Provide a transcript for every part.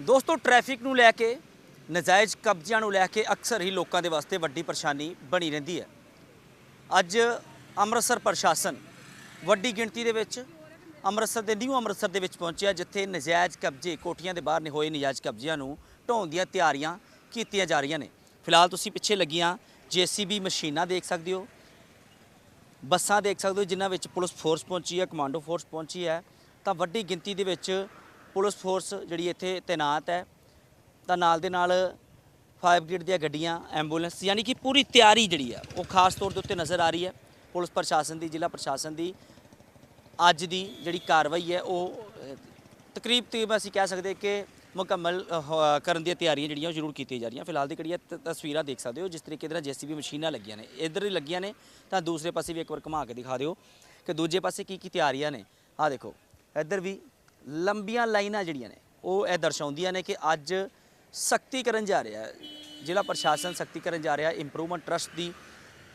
ਦੋਸਤੋ ਟ੍ਰੈਫਿਕ ਨੂੰ ਲੈ ਕੇ, ਨਜਾਇਜ਼ ਕਬਜ਼ਿਆਂ ਨੂੰ ਲੈ ਕੇ ਅਕਸਰ ਹੀ ਲੋਕਾਂ ਦੇ ਵਾਸਤੇ ਵੱਡੀ ਪਰੇਸ਼ਾਨੀ ਬਣੀ ਰਹਿੰਦੀ ਹੈ। ਅੱਜ ਅੰਮ੍ਰਿਤਸਰ ਪ੍ਰਸ਼ਾਸਨ ਵੱਡੀ ਗਿਣਤੀ ਦੇ ਵਿੱਚ ਅੰਮ੍ਰਿਤਸਰ ਦੇ ਨਿਊ ਅੰਮ੍ਰਿਤਸਰ ਦੇ ਵਿੱਚ ਪਹੁੰਚਿਆ, ਜਿੱਥੇ ਨਜਾਇਜ਼ ਕਬਜ਼ੇ, ਕੋਠੀਆਂ ਦੇ ਬਾਹਰ ਨੇ ਹੋਏ ਨਜਾਇਜ਼ ਕਬਜ਼ਿਆਂ ਨੂੰ ਢਾਉਣ ਦੀਆਂ ਤਿਆਰੀਆਂ ਕੀਤੀਆਂ ਜਾ ਰਹੀਆਂ ਨੇ। ਫਿਲਹਾਲ ਤੁਸੀਂ ਪਿੱਛੇ ਲੱਗੀਆਂ ਜੀਸੀਬੀ ਮਸ਼ੀਨਾਂ ਦੇਖ ਸਕਦੇ ਹੋ, ਬੱਸਾਂ ਦੇਖ ਸਕਦੇ ਹੋ, ਜਿਨ੍ਹਾਂ ਵਿੱਚ ਪੁਲਿਸ ਫੋਰਸ ਪਹੁੰਚੀ ਹੈ ਕਮਾਂਡੋ ਫੋਰਸ ਪਹੁੰਚੀ ਹੈ। ਤਾਂ ਵੱਡੀ ਗਿਣਤੀ ਦੇ ਵਿੱਚ ਪੁਲਿਸ ਫੋਰਸ ਜਿਹੜੀ ਇੱਥੇ ਤੈਨਾਤ ਹੈ, ਤਾਂ ਨਾਲ ਦੇ ਨਾਲ ਫਾਇਰ ਬ੍ਰਿਗੇਡ ਦੀਆਂ ਗੱਡੀਆਂ, ਐਂਬੂਲੈਂਸ, ਯਾਨੀ ਕਿ ਪੂਰੀ ਤਿਆਰੀ ਜਿਹੜੀ ਹੈ ਉਹ ਖਾਸ ਤੌਰ ਦੇ ਉੱਤੇ ਨਜ਼ਰ ਆ ਰਹੀ ਹੈ। ਪੁਲਿਸ ਪ੍ਰਸ਼ਾਸਨ ਦੀ, ਜ਼ਿਲ੍ਹਾ ਪ੍ਰਸ਼ਾਸਨ ਦੀ ਅੱਜ ਦੀ ਜਿਹੜੀ ਕਾਰਵਾਈ ਹੈ, ਉਹ ਤਕਰੀਬ ਤਕਰੀਬ ਅਸੀਂ ਕਹਿ ਸਕਦੇ ਕਿ ਮੁਕੰਮਲ ਕਰਨ ਦੀਆਂ ਤਿਆਰੀਆਂ ਜਿਹੜੀਆਂ ਉਹ ਜ਼ਰੂਰ ਕੀਤੀਆਂ ਜਾ ਰਹੀਆਂ। ਫਿਲਹਾਲ ਦੀ ਕਿਹੜੀਆਂ ਤਸਵੀਰਾਂ ਦੇਖ ਸਕਦੇ ਹੋ, ਜਿਸ ਤਰੀਕੇ ਦੇ ਨਾਲ ਜੀਸੀਬੀ ਮਸ਼ੀਨਾਂ ਲੱਗੀਆਂ ਨੇ। ਇੱਧਰ ਹੀ ਲੱਗੀਆਂ ਨੇ, ਤਾਂ ਦੂਸਰੇ ਪਾਸੇ ਵੀ ਇੱਕ ਵਾਰ ਘੁਮਾ ਕੇ ਦਿਖਾ ਦਿਓ ਕਿ ਦੂਜੇ ਪਾਸੇ ਕੀ ਕੀ ਤਿਆਰੀਆਂ ਨੇ। ਆਹ ਦੇਖੋ, ਇੱਧਰ ਵੀ ਲੰਬੀਆਂ ਲਾਈਨਾਂ ਜਿਹੜੀਆਂ ਨੇ, ਉਹ ਇਹ ਦਰਸਾਉਂਦੀਆਂ ਨੇ ਕਿ ਅੱਜ ਸਖਤੀ ਕਰਨ ਜਾ ਰਿਹਾ ਹੈ। ਜ਼ਿਲ੍ਹਾ ਪ੍ਰਸ਼ਾਸਨ ਸਖਤੀ ਕਰਨ ਜਾ ਰਿਹਾ ਇੰਪਰੂਵਮੈਂਟ ਟਰਸਟ ਦੀ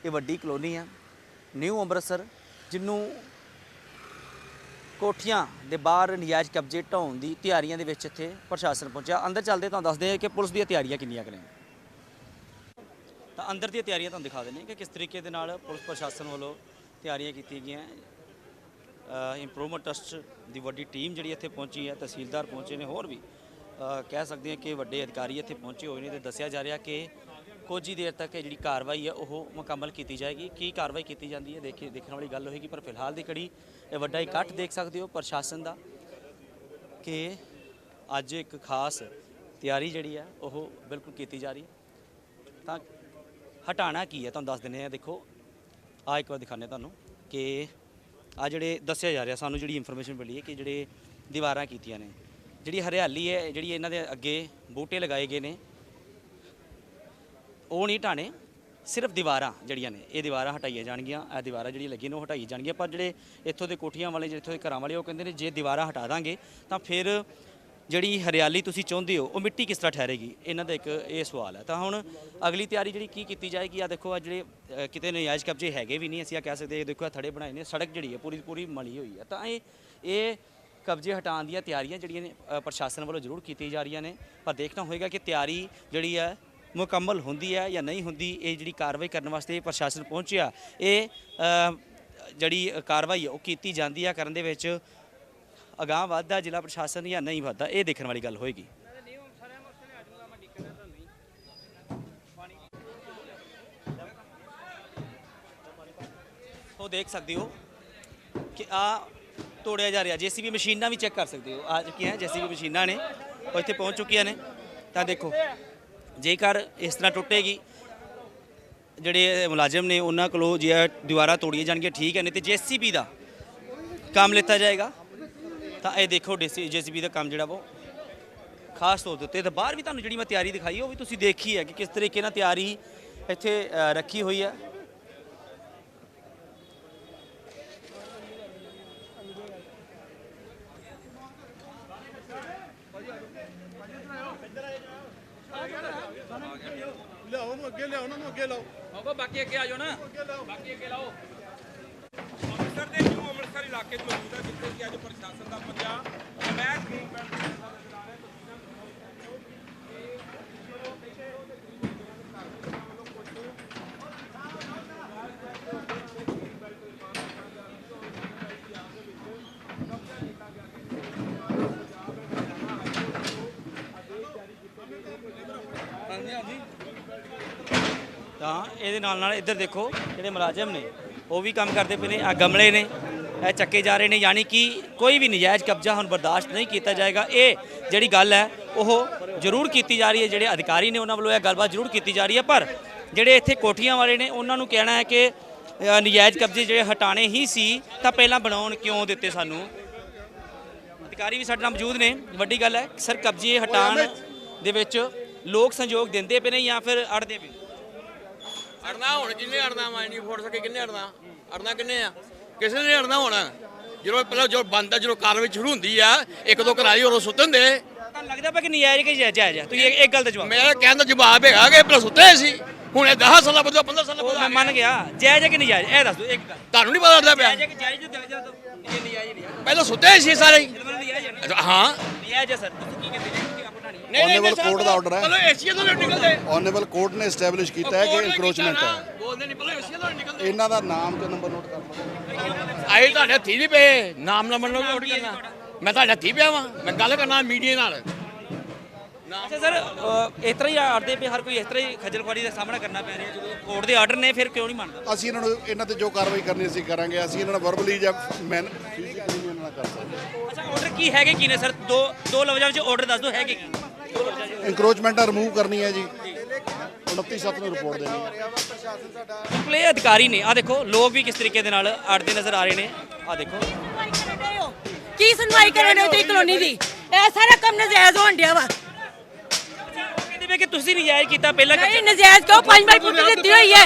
ਇਹ ਵੱਡੀ ਕਲੋਨੀ ਹੈ ਨਿਊ ਅੰਮ੍ਰਿਤਸਰ ਜਿਹਨੂੰ ਕੋਠੀਆਂ ਦੇ ਬਾਹਰ ਨਜਾਇਜ਼ ਕਬਜ਼ੇ ਢਾਉਣ ਦੀ ਤਿਆਰੀਆਂ ਦੇ ਵਿੱਚ ਇੱਥੇ ਪ੍ਰਸ਼ਾਸਨ ਪਹੁੰਚਿਆ। ਅੰਦਰ ਚੱਲਦੇ ਤੁਹਾਨੂੰ ਦੱਸਦੇ ਹਾਂ ਕਿ ਪੁਲਿਸ ਦੀਆਂ ਤਿਆਰੀਆਂ ਕਿੰਨੀਆਂ ਕੁ ਨੇ। ਤਾਂ ਅੰਦਰ ਦੀਆਂ ਤਿਆਰੀਆਂ ਤੁਹਾਨੂੰ ਦਿਖਾ ਦਿੰਦੇ ਕਿ ਕਿਸ ਤਰੀਕੇ ਦੇ ਨਾਲ ਪੁਲਿਸ ਪ੍ਰਸ਼ਾਸਨ ਵੱਲੋਂ ਤਿਆਰੀਆਂ ਕੀਤੀਆਂ ਗਈਆਂ। ਇੰਪਰੂਵਮੈਂਟ ਟਰਸਟ ਦੀ ਵੱਡੀ ਟੀਮ ਜਿਹੜੀ ਇੱਥੇ ਪਹੁੰਚੀ ਹੈ, ਤਹਿਸੀਲਦਾਰ ਪਹੁੰਚੇ ਨੇ, ਹੋਰ ਵੀ ਕਹਿ ਸਕਦੇ ਹਾਂ ਕਿ ਵੱਡੇ ਅਧਿਕਾਰੀ ਇੱਥੇ ਪਹੁੰਚੇ ਹੋਏ ਨੇ ਤੇ ਦੱਸਿਆ ਜਾ ਰਿਹਾ ਕਿ ਕੁਝ ਹੀ ਦੇਰ ਤੱਕ ਇਹ ਜਿਹੜੀ ਕਾਰਵਾਈ ਹੈ, ਉਹ ਮੁਕੰਮਲ ਕੀਤੀ ਜਾਏਗੀ। ਕੀ ਕਾਰਵਾਈ ਕੀਤੀ ਜਾਂਦੀ ਹੈ, ਦੇਖੀ, ਦੇਖਣ ਵਾਲੀ ਗੱਲ ਹੋਏਗੀ, ਪਰ ਫਿਲਹਾਲ ਦੀ ਕੜੀ ਇਹ ਵੱਡਾ ਇਕੱਠ ਦੇਖ ਸਕਦੇ ਹੋ ਪ੍ਰਸ਼ਾਸਨ ਦਾ ਕਿ ਅੱਜ ਇੱਕ ਖਾਸ ਤਿਆਰੀ ਜਿਹੜੀ ਹੈ, ਉਹ ਬਿਲਕੁਲ ਕੀਤੀ ਜਾ ਰਹੀ ਹੈ। ਤਾਂ ਹਟਾਣਾ ਕੀ ਹੈ, ਤੁਹਾਨੂੰ ਦੱਸ ਦਿੰਦੇ ਆ ਦੇਖੋ ਆ ਇੱਕ ਵਾਰ ਦਿਖਾਣੇ ਤੁਹਾਨੂੰ ਕਿ ਆ ਜਿਹੜੇ ਦੱਸਿਆ ਜਾ ਰਿਹਾ, ਸਾਨੂੰ ਜਿਹੜੀ ਇਨਫੋਰਮੇਸ਼ਨ ਮਿਲੀ ਹੈ ਕਿ ਜਿਹੜੇ ਦੀਵਾਰਾਂ ਕੀਤੀਆਂ ਨੇ, ਜਿਹੜੀ ਹਰਿਆਲੀ ਹੈ, ਜਿਹੜੀ ਇਹਨਾਂ ਦੇ ਅੱਗੇ ਬੂਟੇ ਲਗਾਏ ਗਏ ਨੇ, ਉਹ ਨਹੀਂ ਢਾਣੇ, ਸਿਰਫ ਦੀਵਾਰਾਂ ਜਿਹੜੀਆਂ ਨੇ, ਇਹ ਦੀਵਾਰਾਂ ਹਟਾਈਆਂ ਜਾਣਗੀਆਂ, ਇਹ ਦੀਵਾਰਾਂ ਜਿਹੜੀਆਂ ਲੱਗੀਆਂ ਨੇ ਉਹ ਹਟਾਈ ਜਾਣਗੀਆਂ, ਪਰ ਜਿਹੜੇ ਇੱਥੋਂ ਦੇ ਕੋਠੀਆਂ ਵਾਲੇ, ਜਿਹੜੇ ਇੱਥੋਂ ਦੇ ਘਰਾਂ ਵਾਲੇ, ਉਹ ਕਹਿੰਦੇ ਨੇ ਜੇ ਦੀਵਾਰਾਂ ਹਟਾ ਦਾਂਗੇ, ਤਾਂ ਫਿਰ ਜਿਹੜੀ ਹਰਿਆਲੀ ਤੁਸੀਂ ਚਾਹੁੰਦੇ ਹੋ, ਉਹ ਮਿੱਟੀ ਕਿਸ ਤਰ੍ਹਾਂ ਠਹਿਰੇਗੀ? ਇਹਨਾਂ ਦਾ ਇੱਕ ਇਹ ਸਵਾਲ ਹੈ। ਤਾਂ ਹੁਣ ਅਗਲੀ ਤਿਆਰੀ ਜਿਹੜੀ ਕੀ ਕੀਤੀ ਜਾਏਗੀ ਆ ਦੇਖੋ ਆ ਜਿਹੜੇ ਕਿਤੇ ਨਜਾਇਜ਼ ਕਬਜ਼ੇ ਹੈਗੇ ਵੀ ਨਹੀਂ, ਅਸੀਂ ਆ ਕਹਿ ਸਕਦੇ ਇਹ ਦੇਖੋ ਆ ਥੜੇ ਬਣਾਏ ਨੇ, ਸੜਕ ਜਿਹੜੀ ਹੈ, ਪੂਰੀ ਪੂਰੀ ਮਲੀ ਹੋਈ ਹੈ। ਤਾਂ ਇਹ ਇਹ ਕਬਜ਼ੇ ਹਟਾਉਣ ਦੀਆਂ ਤਿਆਰੀਆਂ ਜਿਹੜੀਆਂ ਨੇ ਪ੍ਰਸ਼ਾਸਨ ਵੱਲੋਂ ਜ਼ਰੂਰ ਕੀਤੀ ਜਾ ਰਹੀਆਂ ਨੇ। ਪਰ ਦੇਖਣਾ ਹੋਏਗਾ ਕਿ ਤਿਆਰੀ ਜਿਹੜੀ ਹੈ, ਮੁਕੰਮਲ ਹੁੰਦੀ ਹੈ ਜਾਂ ਨਹੀਂ ਹੁੰਦੀ, ਇਹ ਜਿਹੜੀ ਕਾਰਵਾਈ ਕਰਨ ਵਾਸਤੇ ਪ੍ਰਸ਼ਾਸਨ ਪਹੁੰਚਿਆ, ਇਹ ਜਿਹੜੀ ਕਾਰਵਾਈ ਹੈ, ਉਹ ਕੀਤੀ ਜਾਂਦੀ ਆ ਕਰਨ ਦੇ ਵਿੱਚ ਅਗਾਂਹ ਵੱਧਦਾ, ਜ਼ਿਲ੍ਹਾ ਪ੍ਰਸ਼ਾਸਨ ਜਾਂ ਨਹੀਂ ਵੱਧਦਾ, ਇਹ ਦੇਖਣ ਵਾਲੀ ਗੱਲ ਹੋਏਗੀ। ਉਹ ਦੇਖ ਸਕਦੇ ਹੋ ਕਿ ਆ ਤੋੜਿਆ ਜਾ ਰਿਹਾ। ਜੀਸੀਬੀ ਮਸ਼ੀਨਾਂ ਵੀ ਚੈੱਕ ਕਰ ਸਕਦੇ ਹੋ। ਆ ਚੁੱਕੀਆਂ ਜੀਸੀਬੀ ਮਸ਼ੀਨਾਂ ਨੇ, ਉਹ ਇੱਥੇ ਪਹੁੰਚ ਚੁੱਕੀਆਂ ਨੇ। ਤਾਂ ਦੇਖੋ, ਜੇਕਰ ਇਸ ਤਰ੍ਹਾਂ ਟੁੱਟੇਗੀ, ਜਿਹੜੇ ਮੁਲਾਜ਼ਮ ਨੇ, ਉਹਨਾਂ ਕੋਲੋਂ ਜੇ ਇਹ ਦੀਵਾਰਾਂ ਤੋੜੀਆਂ ਜਾਣਗੀਆਂ, ਠੀਕ ਹੈ, ਨਹੀਂ ਤੇ ਜੀਸੀਬੀ ਦਾ ਕੰਮ ਲਿੱਤਾ ਜਾਏਗਾ। ਤਾਂ ਇਹ ਦੇਖੋ ਜੀਸੀਬੀ ਦਾ ਕੰਮ ਜਿਹੜਾ ਉਹ ਖਾਸ ਤੌਰ ਦੇ ਉੱਤੇ। ਤੇ ਬਾਹਰ ਵੀ ਤੁਹਾਨੂੰ ਜਿਹੜੀ ਮੈਂ ਤਿਆਰੀ ਦਿਖਾਈ ਉਹ ਵੀ ਤੁਸੀਂ ਦੇਖੀ ਹੈ ਕਿ ਕਿਸ ਤਰੀਕੇ ਨਾਲ ਤਿਆਰੀ ਇੱਥੇ ਰੱਖੀ ਹੋਈ ਹੈ ਲਿਆਓ ਉਹਨੂੰ ਅੱਗੇ ਲਿਆਓ ਉਹਨਾਂ ਨੂੰ ਅੱਗੇ ਲਾਓ ਬਾਬਾ ਬਾਕੀ ਅੱਗੇ ਆ ਜਾਓ ਨਾ। ਬਾਕੀ ਅੱਗੇ ਲਾਓ। ਅੰਮ੍ਰਿਤਸਰ ਦੇ ਨਿਊ ਅੰਮ੍ਰਿਤਸਰ ਇਲਾਕੇ 'ਚ ਮੌਜੂਦ ਹੈ ਜਿੱਥੇ ਕਿ ਅੱਜ ਪ੍ਰਸ਼ਾਸਨ ਦਾ ਪੱਜਾ ਮੈਂ ਗ੍ਰੀਨ ਬੈਲਟ ਹਾਂਜੀ ਹਾਂਜੀ ਤਾਂ ਇਹਦੇ ਨਾਲ ਨਾਲ ਇੱਧਰ ਦੇਖੋ ਜਿਹੜੇ ਮੁਲਾਜ਼ਮ ਨੇ ਉਹ ਵੀ ਕੰਮ ਕਰਦੇ ਪਏ ਨੇ ਆ ਗਮਲੇ ਨੇ ਇਹ ਚੱਕੇ ਜਾ ਰਹੇ ਨੇ ਯਾਨੀ ਕਿ ਕੋਈ ਵੀ ਨਜਾਇਜ਼ ਕਬਜ਼ਾ ਹੁਣ ਬਰਦਾਸ਼ਤ ਨਹੀਂ ਕੀਤਾ ਜਾਏਗਾ। ਇਹ ਜਿਹੜੀ ਗੱਲ ਹੈ ਉਹ ਜ਼ਰੂਰ ਕੀਤੀ ਜਾ ਰਹੀ ਹੈ ਜਿਹੜੇ ਅਧਿਕਾਰੀ ਨੇ ਉਹਨਾਂ ਵੱਲੋਂ ਇਹ ਗੱਲਬਾਤ ਜ਼ਰੂਰ ਕੀਤੀ ਜਾ ਰਹੀ ਹੈ। ਪਰ ਜਿਹੜੇ ਇੱਥੇ ਕੋਠੀਆਂ ਵਾਲੇ ਨੇ ਉਹਨਾਂ ਨੂੰ ਕਹਿਣਾ ਹੈ ਕਿ ਨਜਾਇਜ਼ ਕਬਜ਼ੇ ਜਿਹੜੇ ਹਟਾਣੇ ਹੀ ਸੀ ਤਾਂ ਪਹਿਲਾਂ ਬਣਾਉਣ ਕਿਉਂ ਦਿੱਤੇ ਸਾਨੂੰ? ਅਧਿਕਾਰੀ ਵੀ ਸਾਡੇ ਨਾਲ ਮੌਜੂਦ ਨੇ ਵੱਡੀ ਗੱਲ ਹੈ ਸਰ ਕਬਜ਼ੇ ਹਟਾਉਣ ਦੇ ਵਿੱਚ ਲੋਕ ਸੰਯੋਗ ਦਿੰਦੇ ਪਏ ਨੇ ਜਾਂ ਫਿਰ ਅੜਦੇ ਪਏ ਅੜਨਾ ਹੁਣ ਕਿੰਨੇ ਅੜਨਾ ਮੈਂ ਨਹੀਂ ਫੋੜ ਸਕੇ ਕਿੰਨੇ ਅੜਨਾ? ਅੜਨਾ ਕਿੰਨੇ ਆ? ਕਿਸੇ ਨੇ ਅੜਨਾ ਹੋਣਾ? ਜਦੋਂ ਪਹਿਲਾਂ ਜੋ ਬੰਦਾ ਜਦੋਂ ਕਾਰਵਾਈ ਸ਼ੁਰੂ ਹੁੰਦੀ ਆ ਇੱਕ ਦੋ ਕਰਾਈ ਉਦੋਂ ਸੁੱਤੇ ਹੁੰਦੇ। ਤੁਹਾਨੂੰ ਲੱਗਦਾ ਪਿਆ ਕਿ ਨਜਾਇਜ਼ ਕਿ ਜਾਇਜ਼ ਜਾਇਜ਼ ਹੈ ਤੁਸੀਂ ਇੱਕ ਗੱਲ ਦਾ ਜਵਾਬ ਮੇਰਾ ਕਹਿਣ ਦਾ ਜਵਾਬ ਹੈਗਾ ਕਿ ਪਹਿਲਾਂ ਸੁੱਤੇ ਸੀ। ਹੁਣ ਇਹ 10 ਸਾਲਾਂ ਬਾਅਦ 15 ਸਾਲਾਂ ਬਾਅਦ ਮੈਂ ਆ ਮੰਨ। ਗਿਆ। ਜਾਇਜ਼ ਹੈ ਕਿ ਨਜਾਇਜ਼? ਇਹ ਦੱਸ ਦਿਓ ਇੱਕ ਗੱਲ। ਤੁਹਾਨੂੰ ਨਹੀਂ ਪਤਾ ਲੱਗਦਾ ਪਿਆ? ਜਾਇਜ਼ ਕਿ ਜਾਇਜ਼ ਦੇ ਜਾ ਦੋ ਇਹ ਨਜਾਇਜ਼ ਨਹੀਂ ਪਹਿਲਾਂ ਸੁੱਤੇ ਸੀ ਸਾਰੇ। ਹੀ। ਨਜਾਇਜ਼ ਸਰ। ਤੁਸੀਂ ਕੀ ਕਹਿੰਦੇ ਜੀ ਕਿ ਆਪਣਾ ਨਹੀਂ Honorable court ਦਾ order ਹੈ। ਮਤਲਬ ਏਸ਼ੀਆ ਤੋਂ ਨਹੀਂ ਨਿਕਲਦੇ। ਆਨਰੇਬਲ ਕੋਰਟ ਨੇ ਐਸਟੈਬਲਿਸ਼ ਕੀਤਾ ਹੈ ਕਿ ਕੋਰਟ ਇਨਕਰੋਚਮੈਂਟ ਹੈ। ਬੋਲਦੇ ਨਹੀਂ ਪਹਿਲਾਂ ਏਸ਼ੀਆ ਤੋਂ ਨਹੀਂ ਨਿਕਲਦੇ। ਇਹਨਾਂ ਦਾ ਨਾਮ ਤੇ ਨੰਬਰ ਨੋਟ ਕਰ ਲਓ ਆਏ ਤੁਹਾਡੇ ਹੱਥੀ ਨਹੀਂ ਪਏ ਨਾਮ ਨਾ ਮੰਨੋ ਨੋਟ ਕਰਨਾ। ਮੈਂ ਤੁਹਾਡੇ ਹੱਥੀ ਪਿਆ ਵਾਂ ਮੈਂ ਗੱਲ ਕਰਨਾ ਮੀਡੀਆ ਨਾਲ। ਅੱਛਾ ਸਰ ਇਸ ਤਰ੍ਹਾਂ ਹੀ ਆੜਦੇ ਪਏ ਹਰ ਕੋਈ ਇਸ ਤਰ੍ਹਾਂ ਹੀ ਖੱਜਲ ਖੁਆਰੀ ਦਾ ਸਾਹਮਣਾ ਕਰਨਾ ਪੈ ਰਿਹਾ ਜਦੋਂ ਕੋਰਟ ਦੇ ਆਰਡਰ ਨੇ ਫਿਰ ਕਿਉਂ ਨਹੀਂ ਮੰਨਦਾ? ਅਸੀਂ ਇਹਨਾਂ ਨੂੰ ਇਹਨਾਂ ਤੇ ਜੋ ਕਾਰਵਾਈ ਕਰਨੀ ਅਸੀਂ ਕਰਾਂਗੇ ਅਸੀਂ ਇਹਨਾਂ ਨਾਲ ਵਰਬਲੀ ਜਾਂ ਮੈਨ ਫਿਜ਼ੀਕਲੀ ਵੀ ਇਹਨਾਂ ਨਾਲ ਕਰ ਸਕਦੇ ਅੱਛਾ ਆਰਡਰ ਕੀ ਹੈਗੇ ਕੀ ਨੇ ਸਰ? ਦੋ ਦੋ ਲਫ਼ਜ਼ਾਂ ਵਿੱਚ ਆਰਡਰ ਦੱਸ ਦਿਓ ਹੈਗੇ ਕੀ? ਇਨਕਰੋਚਮੈਂਟ ਰਿਮੂਵ ਕਰਨੀ ਹੈ ਜੀ। 29 ਸੱਤ ਨੂੰ ਰਿਪੋਰਟ ਦੇਣੀ ਹੈ ਬਿਲਕੁਲ ਇਹ ਅਧਿਕਾਰੀ ਨੇ ਆ ਦੇਖੋ ਲੋਕ ਵੀ ਕਿਸ ਤਰੀਕੇ ਦੇ ਨਾਲ ਆੜਦੇ ਨਜ਼ਰ ਆ ਰਹੇ ਨੇ। ਆ ਦੇਖੋ? ਕੀ ਸੁਣਵਾਈ ਕਰਨ ਦੇ ਤੁਸੀਂ ਕਲੋਨੀ ਦੀ? ਇਹ ਸਾਰਾ ਕੰਮ ਨਜਾਇਜ਼ ਹੋਣ ਡਿਆ ਵਾ। ਕਹਿੰਦੇ ਵੇ ਕਿ ਤੁਸੀਂ ਨਜਾਇਜ਼ ਕੀਤਾ ਪਹਿਲਾਂ ਨਹੀਂ ਨਜਾਇਜ਼ ਕਿਉਂ? ਪੰਜ ਬਾਈ ਫੁੱਟ ਦਿੱਤੀ ਹੋਈ ਹੈ।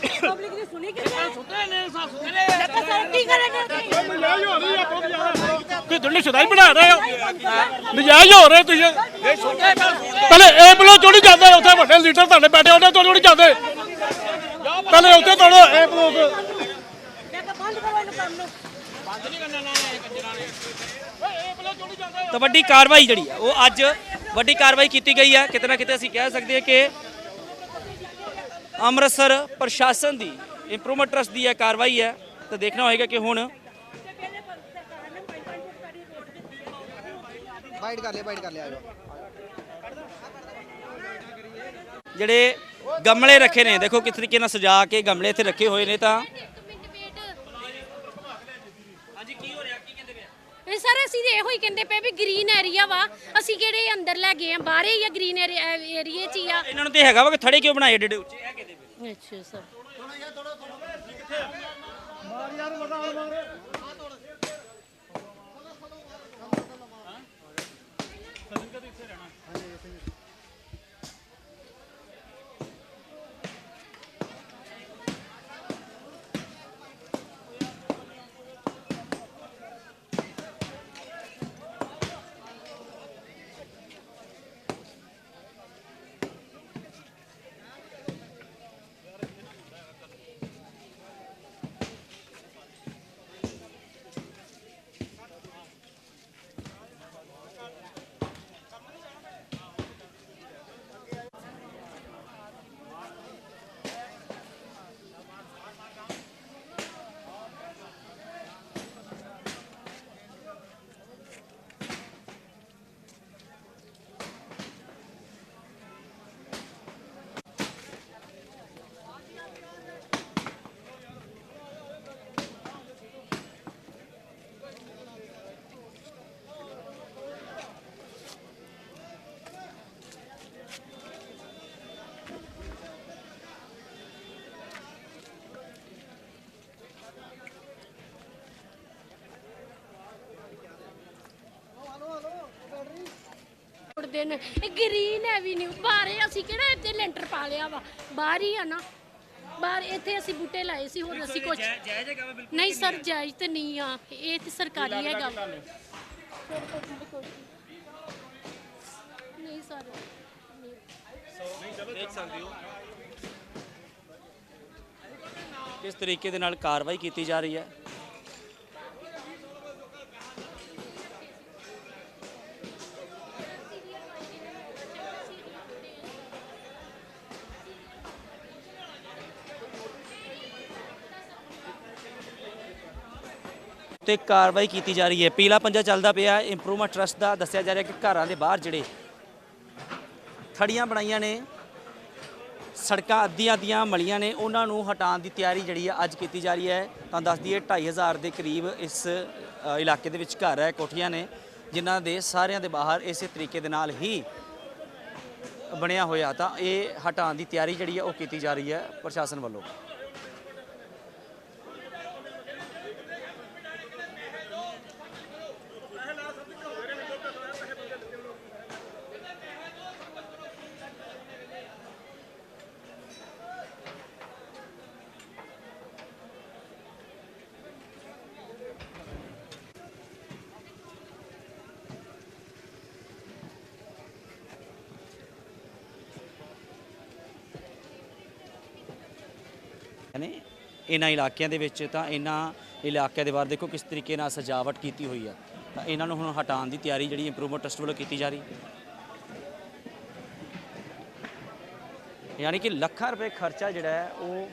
ਪਬਲਿਕ ਦੀ ਸੁਣੀ ਕਿੱਥੇ ਸੁੱਤੇ ਨੇ ਸੁੱਤੇ ਨੇ। ਕੀ ਕਰਨ ਦੇ ਨਜਾਇਜ਼ ਹੋ ਰਹੀ ਆ ਕਿ ਦੁਨੀਆ ਸ਼ਦਾਈ ਬਣਾ ਰਹੇ ਹੋ। ਨਜਾਇਜ਼ ਹੋ ਰਹੇ ਤੁਸੀਂ। ਪਹਿਲੇ ਇਹ ਬਲੋ ਚੋਂ ਨਹੀਂ ਜਾਂਦੇ ਉੱਥੇ ਵੱਡੇ ਲੀਡਰ ਤੁਹਾਡੇ ਬੈਠੇ ਉਹਨੇ ਤੋਂ ਨਹੀਂ ਜਾਂਦੇ। ਪਹਿਲੇ ਉੱਥੇ ਤੋੜੋ ਇਹ ਬਲੋ ਮੈਂ ਕਿਹਾ ਬੰਦ ਕਰੋ ਇਹਨੂੰ ਕੰਮ ਨੂੰ। ਤਾਂ ਵੱਡੀ ਕਾਰਵਾਈ ਜਿਹੜੀ ਆ ਉਹ ਅੱਜ ਵੱਡੀ ਕਾਰਵਾਈ ਕੀਤੀ ਗਈ ਹੈ ਕਿਤੇ ਨਾ ਕਿਤੇ ਅਸੀਂ ਕਹਿ ਸਕਦੇ ਹਾਂ ਕਿ ਅੰਮ੍ਰਿਤਸਰ ਪ੍ਰਸ਼ਾਸਨ ਦੀ ਇੰਪਰੂਵਮੈਂਟ ਟਰਸਟ ਦੀ ਇਹ ਕਾਰਵਾਈ ਹੈ। ਤਾਂ ਦੇਖਣਾ ਹੋਏਗਾ ਕਿ ਹੁਣ ਬਾਈਟ ਕਰ ਲਿਆ ਬਾਈਟ ਕਰ ਲਿਆ ਆਜੋ ਜਿਹੜੇ ਗਮਲੇ ਰੱਖੇ ਨੇ ਦੇਖੋ ਕਿਸ ਤਰੀਕੇ ਨਾਲ ਸਜਾ ਕੇ ਗਮਲੇ ਇੱਥੇ ਰੱਖੇ ਹੋਏ ਨੇ ਤਾਂ ਹਾਂਜੀ ਕੀ ਹੋ ਰਿਹਾ ਕੀ ਕਹਿੰਦੇ ਪਿਆ ਇਹ ਸਰ ਅਸੀਂ ਤੇ ਇਹੋ ਹੀ ਕਹਿੰਦੇ ਪਏ ਵੀ ਗ੍ਰੀਨ ਏਰੀਆ ਵਾ। ਅਸੀਂ ਕਿਹੜੇ ਅੰਦਰ ਲੈ ਗਏ ਆ ਬਾਹਰੇ ਜਾਂ ਗ੍ਰੀਨ ਏਰੀਆ ਚ ਹੀ ਆ। ਇਹਨਾਂ ਨੂੰ ਤੇ ਹੈਗਾ ਵਾ ਕਿ ਥੜੇ ਕਿਉਂ ਬਣਾਏ ਏਡੇ ਉੱਚੇ ਇਹ ਕਹਿੰਦੇ ਪਏ ਅੱਛਾ ਸਰ। ਉੜਦੇ ਨੇ। ਇਹ ਗ੍ਰੀਨ ਐਵੀਨਿਊ ਬਾਹਰੇ ਅਸੀਂ ਕਿਹੜਾ ਇੱਥੇ ਲੈਂਟਰ ਪਾ ਲਿਆ ਵਾ? ਬਾਹਰ ਹੀ ਆ ਨਾ। ਬਾਹਰ ਇੱਥੇ ਅਸੀਂ ਬੂਟੇ ਲਾਏ ਸੀ ਹੋਰ ਅਸੀਂ ਕੁਝ ਜਾਇਜ਼ ਹੈਗਾ ਵਾ ਬਿਲਕੁਲ ਨਹੀਂ ਸਰ ਜਾਇਜ਼ ਤੇ ਨਹੀਂ ਆ। ਇਹ ਤੇ ਸਰਕਾਰੀ ਹੈਗਾ। ਨਹੀਂ ਸਰ। ਦੇਖ ਸਕਦੇ ਹੋ। ਕਿਸ ਤਰੀਕੇ ਦੇ ਨਾਲ ਕਾਰਵਾਈ ਕੀਤੀ ਜਾ ਰਹੀ ਹੈ? ਤੇ ਕਾਰਵਾਈ ਕੀਤੀ ਜਾ ਰਹੀ ਹੈ। ਪੀਲਾ ਪੰਜਾ ਚੱਲਦਾ ਪਿਆ। ਇੰਪਰੂਵਮੈਂਟ ਟਰਸਟ ਦਾ ਦੱਸਿਆ ਜਾ ਰਿਹਾ ਕਿ ਘਰਾਂ ਦੇ ਬਾਹਰ ਜਿਹੜੇ ਥੜੀਆਂ ਬਣਾਈਆਂ ਨੇ, ਸੜਕਾਂ ਅੱਧੀਆਂ ਅੱਧੀਆਂ ਮਲੀਆਂ ਨੇ, ਉਹਨਾਂ ਨੂੰ ਹਟਾਉਣ ਦੀ ਤਿਆਰੀ ਜਿਹੜੀ ਆ ਅੱਜ ਕੀਤੀ ਜਾ ਰਹੀ ਹੈ। ਤਾਂ ਦੱਸ ਦਈਏ 2500 ਦੇ ਕਰੀਬ ਇਸ ਇਲਾਕੇ ਦੇ ਵਿੱਚ ਘਰ ਹੈ, ਕੋਠੀਆਂ ਨੇ, ਜਿਨ੍ਹਾਂ ਦੇ ਸਾਰਿਆਂ ਦੇ ਬਾਹਰ ਇਸੇ ਤਰੀਕੇ ਦੇ ਨਾਲ ਹੀ ਬਣਿਆ ਹੋਇਆ। ਤਾਂ ਇਹ ਹਟਾਉਣ ਦੀ ਤਿਆਰੀ ਜਿਹੜੀ ਆ ਉਹ ਕੀਤੀ ਜਾ ਰਹੀ ਹੈ ਪ੍ਰਸ਼ਾਸਨ ਵੱਲੋਂ ਨੇ ਇਹਨਾਂ ਇਲਾਕਿਆਂ ਦੇ ਵਿੱਚ ਤਾਂ ਇਹਨਾਂ ਇਲਾਕਿਆਂ ਦੇ ਬਾਹਰ ਦੇਖੋ ਕਿਸ ਤਰੀਕੇ ਨਾਲ ਸਜਾਵਟ ਕੀਤੀ ਹੋਈ ਆ। ਤਾਂ ਇਹਨਾਂ ਨੂੰ ਹੁਣ ਹਟਾਉਣ ਦੀ ਤਿਆਰੀ ਜਿਹੜੀ ਇੰਪਰੂਵਮੈਂਟ ਟਰਸਟ ਵੱਲੋਂ ਕੀਤੀ ਜਾ ਰਹੀ। ਯਾਨੀ ਕਿ ਲੱਖਾਂ ਰੁਪਏ ਖਰਚਾ ਜਿਹੜਾ ਹੈ, ਉਹ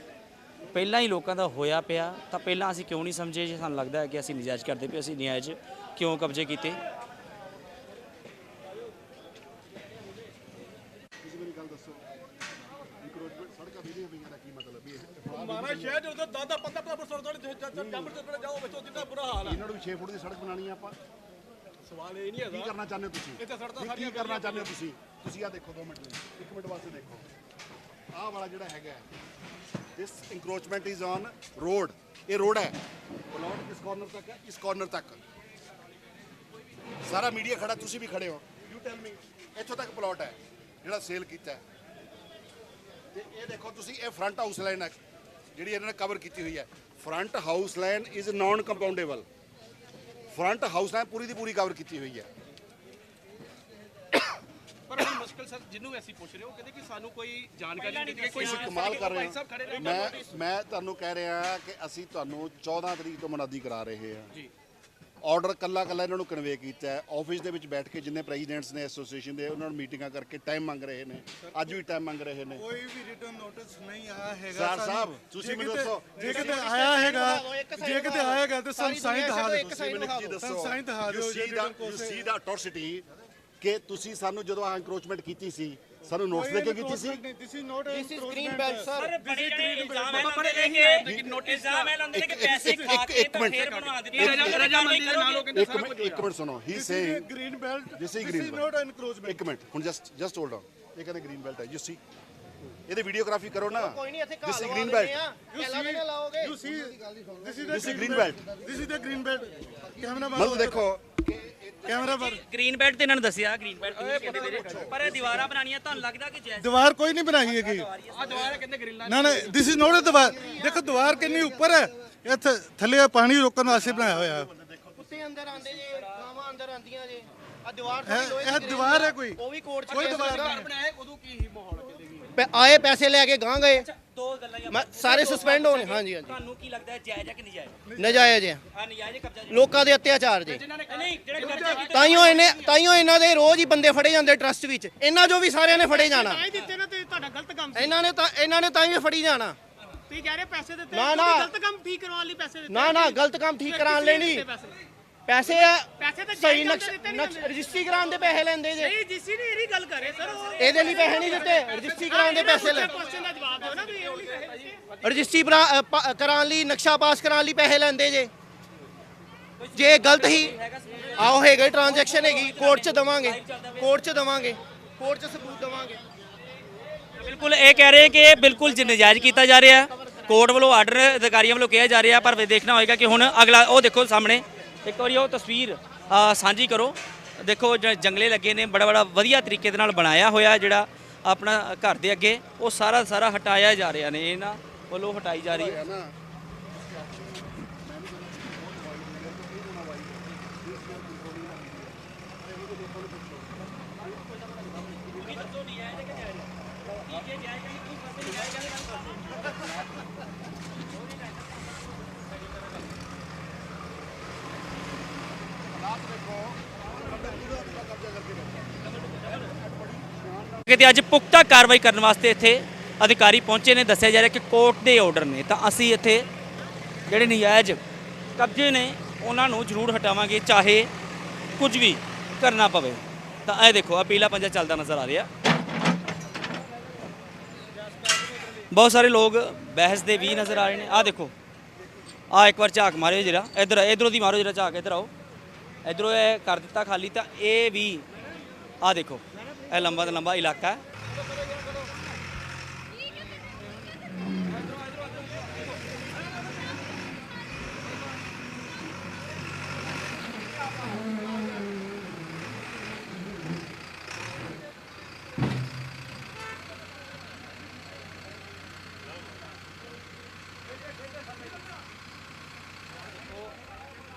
ਪਹਿਲਾਂ ਹੀ ਲੋਕਾਂ ਦਾ ਹੋਇਆ ਪਿਆ। ਤਾਂ ਪਹਿਲਾਂ ਅਸੀਂ ਕਿਉਂ ਨਹੀਂ ਸਮਝੇ? ਜੇ ਸਾਨੂੰ ਲੱਗਦਾ ਹੈ ਕਿ ਅਸੀਂ ਨਜਾਇਜ਼ ਕਰਦੇ ਪਏ, ਅਸੀਂ ਨਜਾਇਜ਼ ਕਿਉਂ ਕਬਜ਼ੇ ਕੀਤੇ ਤੁਸੀਂ ਮੇਰੀ ਗੱਲ ਦੱਸੋ ਇਨਕਰੋਚਮੈਂਟ ਸੜਕਾਂ ਵੀਡੀਆਂ ਪਈਆਂ ਦਾ ਕੀ ਮਤਲਬ ਵੀ ਇਹ ਮਾਰਾ ਸ਼ਹਿਰ ਜਦੋਂ 10 10 15 15 ਫੁੱਟ ਥੋੜੀ ਜੰਬਰ ਤੇ ਜਾਓ ਵਿੱਚੋਂ ਜਿੰਨਾ ਬੁਰਾ ਹਾਲ ਇਹਨਾਂ ਨੂੰ ਵੀ 6 ਫੁੱਟ ਦੀ ਸੜਕ ਬਣਾਉਣੀ ਆ ਆਪਾਂ। ਸਵਾਲ ਇਹ ਨਹੀਂ ਕੀ ਕਰਨਾ ਚਾਹੁੰਦੇ ਹੋ ਤੁਸੀਂ? ਇੱਥੇ ਸੜਕਾਂ ਨਹੀਂ, ਸਾਰੀਆਂ ਕੀ ਕਰਨਾ ਚਾਹੁੰਦੇ ਹੋ ਤੁਸੀਂ? ਤੁਸੀਂ ਆ ਦੇਖੋ 2 ਮਿੰਟ ਲਈ। ਇੱਕ ਮਿੰਟ ਵਾਸਤੇ ਦੇਖੋ। ਆਹ ਵਾਲਾ ਜਿਹੜਾ ਹੈਗਾ this encroachment is on road ਇਹ ਰੋਡ ਹੈ। ਪਲਾਟ ਕਿਸ ਕਾਰਨਰ ਤੱਕ ਹੈ? ਇਸ ਕਾਰਨਰ ਤੱਕ। ਸਾਰਾ ਮੀਡੀਆ ਖੜਾ ਤੁਸੀਂ ਵੀ ਖੜੇ ਹੋ। ਯੂ ਟੈਲ ਮੀ ਇੱਥੋਂ ਤੱਕ ਪਲਾਟ ਹੈ ਜਿਹੜਾ ਸੇਲ ਕੀਤਾ ਹੈ। ਤੇ ਇਹ ਦੇਖੋ ਤੁਸੀਂ ਇਹ ਫਰੰਟ ਹਾਊਸ ਲਾਈਨ ਹੈ। ਜਿਹੜੀ ਇਹਨਾਂ ਨੇ ਕਵਰ ਕੀਤੀ ਹੋਈ ਹੈ। Front house line is non compoundable front house line ਪੂਰੀ ਦੀ ਪੂਰੀ ਕਵਰ ਕੀਤੀ ਹੋਈ ਹੈ। ਪਰ ਹੁਣ ਮੁਸ਼ਕਲ ਸਰ ਜਿਹਨੂੰ ਵੀ ਅਸੀਂ ਪੁੱਛ ਰਹੇ ਹੋ ਕਹਿੰਦੇ ਕਿ ਸਾਨੂੰ ਕੋਈ ਜਾਣਕਾਰੀ ਨਹੀਂ ਦਿੱਤੀ। ਗਈ ਕੋਈ ਕਮਾਲ ਕਰ ਹੋ। ਰਹੇ ਮੈਂ ਮੈਂ ਤੁਹਾਨੂੰ ਕਹਿ ਰਿਹਾ ਕਿ ਅਸੀਂ ਤੁਹਾਨੂੰ 14 ਤਰੀਕ ਤੋਂ ਮੁਨਾਦੀ ਕਰਾ ਰਹੇ ਹਾਂ। ਜੀ। ਆਰਡਰ ਕੱਲਾ ਕੱਲਾ ਇਹਨਾਂ ਨੂੰ ਕਨਵੇ ਕੀਤਾ ਹੈ। ਆਫਿਸ ਦੇ ਵਿੱਚ ਬੈਠ ਕੇ ਜਿੰਨੇ ਪ੍ਰੈਜ਼ੀਡੈਂਟਸ ਨੇ ਐਸੋਸੀਏਸ਼ਨ ਦੇ ਉਹਨਾਂ ਨੂੰ ਮੀਟਿੰਗਾਂ ਕਰਕੇ ਟਾਈਮ ਮੰਗ ਰਹੇ ਨੇ। ਅੱਜ ਵੀ ਟਾਈਮ ਮੰਗ ਰਹੇ ਨੇ। ਕੋਈ ਵੀ ਰਿਟਰਨ ਨੋਟਿਸ ਨਹੀਂ ਆਇਆ ਹੈਗਾ ਸਰ ਸਾਹਿਬ ਤੁਸੀਂ ਮੈਨੂੰ ਦੱਸੋ। ਜੇ ਕਿਤੇ ਆਇਆ ਹੈਗਾ ਜੇ ਕਿਤੇ ਆਏਗਾ ਤੇ ਸਾਨੂੰ ਸਾਈਨ ਦਿਖਾ ਦਿਓ ਤੁਸੀਂ ਮੈਨੂੰ ਕੀ ਦੱਸੋ। ਸਾਈਨ ਦਿਖਾ ਦਿਓ ਯੂ ਜੇ ਸੀ ਦਾ ਅਟੋਰਸਿਟੀ ਕਿ ਤੁਸੀਂ ਸਾਨੂੰ ਜਦੋਂ ਆ ਇਨਕਰੋਚਮੈਂਟ ਕੀਤੀ ਸੀ ਸਾਨੂੰ ਨੋਟਿਸ ਦੇ ਕੇ ਕੀਤੀ ਸੀ? This is not this is green belt sir ਬੜੇ ਜਿਹੜੇ ਇਲਜ਼ਾਮ ਬਾਬਾ ਬੜੇ ਇਹ ਹੈ ਕਿ ਨੋਟਿਸ ਇਲਜ਼ਾਮ ਇਹ ਲਾਉਂਦੇ ਨੇ ਕਿ ਪੈਸੇ ਖਾ ਕੇ ਤਾਂ। ਫੇਰ ਬਣਵਾ ਦਿੱਤੀ। ਰਜਾ ਰਜਾਮੰਦੀ ਦੇ ਨਾਲ ਉਹ ਕਹਿੰਦੇ ਇੱਕ ਸਾਰਾ ਮਿੰਟ ਕੁਝ ਇੱਕ ਮਿੰਟ ਸੁਣੋ he this say is green belt this is this green is not encroachment ਇੱਕ ਮਿੰਟ ਹੁਣ ਜਸਟ ਜਸਟ ਹੋਲਡ ਆਨ ਇਹ ਕਹਿੰਦੇ ਗ੍ਰੀਨ ਬੈਲਟ ਹੈ। ਯੂ ਸੀ ਇਹਦੇ ਵੀਡੀਓਗ੍ਰਾਫੀ ਕਰੋ ਨਾ। ਕੋਈ ਨਹੀਂ ਇੱਥੇ this is green belt you see you see this is green belt. This is the green belt camera ਮਤਲਬ ਦੇਖੋ ਕੈਮਰਾ ਪਰ। ਗ੍ਰੀਨ ਬੈਲਟ ਤੇ ਇਹਨਾਂ ਨੇ ਦੱਸਿਆ ਗ੍ਰੀਨ ਬੈਲਟ ਤੁਸੀਂ ਕਹਿੰਦੇ ਵੀਰੇ। ਪਰ ਇਹ ਦੀਵਾਰਾਂ ਬਣਾਉਣੀਆਂ ਤੁਹਾਨੂੰ ਲੱਗਦਾ ਕਿ ਜੈਜ਼ ਦੀਵਾਰ ਕੋਈ ਨਹੀਂ ਬਣਾਈ ਹੈਗੀ। ਆ ਦੁਆਰਾ ਕਹਿੰਦੇ ਗ੍ਰੀਨ ਨਾ ਨਾ ਦਿਸ ਇਜ਼ ਨਾਟ ਅ ਦੀਵਾਰ। ਦੇਖੋ ਦੀਵਾਰ ਕਿੰਨੀ ਉੱਪਰ ਹੈ। ਇਹ ਥ- ਥੱਲੇ ਪਾਣੀ ਰੋਕਣ ਵਾਸਤੇ ਬਣਾਇਆ ਹੋਇਆ। ਹੈ ਕੁੱਤੇ ਅੰਦਰ ਆਂਦੇ ਜੇ ਗਾਵਾਂ ਅੰਦਰ ਆਂਦੀਆਂ ਜੇ। ਆ ਦੀਵਾਰ ਇਹ ਇਹ ਦੀਵਾਰ ਹੈ ਕੋਈ? ਉਹ ਵੀ ਕੋਰਟ ਚ ਕੋਈ ਦੀਵਾਰ ਬਣਾਏ ਉਦੋਂ ਕੀ ਹੀ ਮਾਹੌਲ? ਪੈ- ਆਏ ਪੈਸੇ ਲੈ ਕੇ ਗਾਂ ਗਏ। ਦੋ ਗੱਲਾਂ ਜਾਂ ਮੈਂ- ਸਾਰੇ suspend ਹੋਣੇ, ਹਾਂਜੀ, ਹਾਂਜੀ। ਤੁਹਾਨੂੰ ਕੀ ਲੱਗਦਾ ਹੈ ਜਾਇਜ਼ ਹੈ ਕਿ ਨਜਾਇਜ਼? ਨਜਾਇਜ਼ ਜੇ ਹਾਂ ਨਜਾਇਜ਼ ਕਬਜ਼ਾ ਜੀ ਲੋਕਾਂ ਦੇ ਅਤਿਆਚਾਰ ਜੇ ਨਹੀਂ ਜਿਹੜੇ ਕਬਜ਼ਾ ਕੀਤੇ ਤਾਈਓ ਇਹਨੇ ਤਾਈਓ ਇਹਨਾਂ ਦੇ ਰੋਜ਼ ਹੀ ਬੰਦੇ ਫੜੇ ਜਾਂਦੇ ਟਰਸਟ ਵਿੱਚ। ਇਹਨਾਂ ਜੋ ਵੀ ਸਾਰਿਆਂ ਨੇ ਫੜੇ ਜਾਣਾ। ਦਿੱਤੇ ਨਾ ਤੇ ਤੁਹਾਡਾ ਗਲਤ ਕੰਮ ਇਹਨਾਂ ਨੇ ਤਾਂ ਇਹਨਾਂ ਨੇ ਤਾਂ ਹੀ ਫੜੀ ਜਾਣਾ। ਤੁਸੀਂ ਕਹਿ ਰਹੇ ਪੈਸੇ ਦਿੱਤੇ ਨਾ, ਨਾ। ਗਲਤ ਕੰਮ ਠੀਕ ਕਰਵਾਉਣ ਲਈ ਪੈਸੇ ਦਿੱਤੇ। ਨਾ ਨਾ ਗਲਤ ਕੰਮ ਠੀਕ ਕਰਾਉਣ ਲਈ ਨਹੀਂ। ਪੈਸੇ। ਆ ਪੈਸੇ ਤਾਂ ਸਹੀ ਨਕਸ਼। ਰਜਿਸਟਰੀ ਕਰਾਉਣ ਦੇ ਪੈਸੇ ਲੈਂਦੇ ਜੇ। ਨਹੀਂ ਜਿਸੀ ਨੇ ਇਹਦੀ ਗੱਲ ਕਰੇ ਸਰ ਇਹਦੇ ਲਈ ਪੈਸੇ ਨਹੀਂ ਦਿੱਤੇ ਰਜਿਸਟਰੀ ਕਰਾਉਣ ਦੇ ਪੈਸੇ ਲੈ। ਕੁਐਸਚਨ ਦਾ ਜਵਾਬ ਦਿਓ ਨਾ ਵੀ ਇਹ ਲਈ ਪੈਸੇ ਦਿੱਤੇ। ਰਜਿਸਟਰੀ ਕਰਾਉਣ ਲਈ ਨਕਸ਼ਾ ਪਾਸ ਕਰਾਉਣ ਲਈ ਪੈਸੇ ਲੈਂਦੇ ਜੇ। ਜੇ ਗਲਤ ਹੀ ਆਓ ਹੈਗਾ ਟ੍ਰਾਂਜੈਕਸ਼ਨ ਹੈਗੀ ਕੋਰਟ 'ਚ ਦਵਾਂਗੇ। ਕੋਰਟ 'ਚ ਦਵਾਂਗੇ। ਕੋਰਟ 'ਚ ਸਬੂਤ ਦਵਾਂਗੇ। ਬਿਲਕੁਲ ਇਹ ਕਹਿ ਰਹੇ ਕਿ ਬਿਲਕੁਲ ਨਜਾਇਜ਼ ਕੀਤਾ ਜਾ ਰਿਹਾ। ਹੈ ਕੋਰਟ ਵੱਲੋਂ ਆਰਡਰ ਅਧਿਕਾਰੀਆਂ ਵੱਲੋਂ ਕਿਹਾ ਜਾ ਰਿਹਾ ਪਰ ਦੇਖਣਾ ਹੋਏਗਾ ਕਿ ਹੁਣ ਅਗਲਾ ਉਹ ਦੇਖੋ ਸਾਹਮਣੇ। ਇੱਕ ਵਾਰੀ ਉਹ ਤਸਵੀਰ ਸਾਂਝੀ ਕਰੋ। ਦੇਖੋ, ਜ- ਜੰਗਲੇ ਲੱਗੇ ਨੇ, ਬੜਾ ਬੜਾ ਵਧੀਆ ਤਰੀਕੇ ਦੇ ਨਾਲ ਬਣਾਇਆ ਹੋਇਆ ਜਿਹੜਾ ਆਪਣਾ ਘਰ ਦੇ ਅੱਗੇ। ਉਹ ਸਾਰਾ ਸਾਰਾ ਹਟਾਇਆ ਜਾ ਰਿਹਾ ਨੇ ਇਹਨਾਂ ਵੱਲੋਂ ਹਟਾਈ ਜਾ ਰਹੀ ਹੈ। ਨਾ ਅੱਜ ਪੁਖਤਾ ਕਾਰਵਾਈ ਕਰਨ ਵਾਸਤੇ ਇੱਥੇ ਅਧਿਕਾਰੀ ਪਹੁੰਚੇ ਨੇ। ਦੱਸਿਆ ਜਾ ਰਿਹਾ ਕਿ ਕੋਰਟ ਦੇ ਆਰਡਰ ਨੇ। ਤਾਂ ਅਸੀਂ ਇੱਥੇ ਜਿਹੜੇ ਨਜਾਇਜ਼ ਕਬਜ਼ੇ ਨੇ, ਉਹਨਾਂ ਨੂੰ ਜ਼ਰੂਰ ਹਟਾਵਾਂਗੇ, ਚਾਹੇ ਕੁਝ ਵੀ ਕਰਨਾ ਪਵੇ। ਤਾਂ ਇਹ ਦੇਖੋ ਆ ਪੀਲਾ ਪੰਜਾ ਚੱਲਦਾ ਨਜ਼ਰ ਆ ਰਿਹਾ। ਬਹੁਤ ਸਾਰੇ ਲੋਕ ਬਹਿਸ ਦੇ ਵੀ ਨਜ਼ਰ ਆ ਰਹੇ ਨੇ। ਆ ਦੇਖੋ ਆ ਇੱਕ ਵਾਰ ਝਾਕ ਮਾਰਿਓ ਜਰਾ। ਇਧਰ, ਇਧਰੋਂ ਦੀ ਮਾਰੋ ਜਰਾ ਝਾਕ, ਇਧਰ ਆਓ। ਇਧਰੋਂ ਇਹ ਕਰ ਦਿੱਤਾ ਖਾਲੀ। ਤਾਂ ਇਹ ਵੀ ਆ ਦੇਖੋ ਇਹ ਲੰਬਾ ਤੋਂ ਲੰਬਾ ਇਲਾਕਾ ਹੈ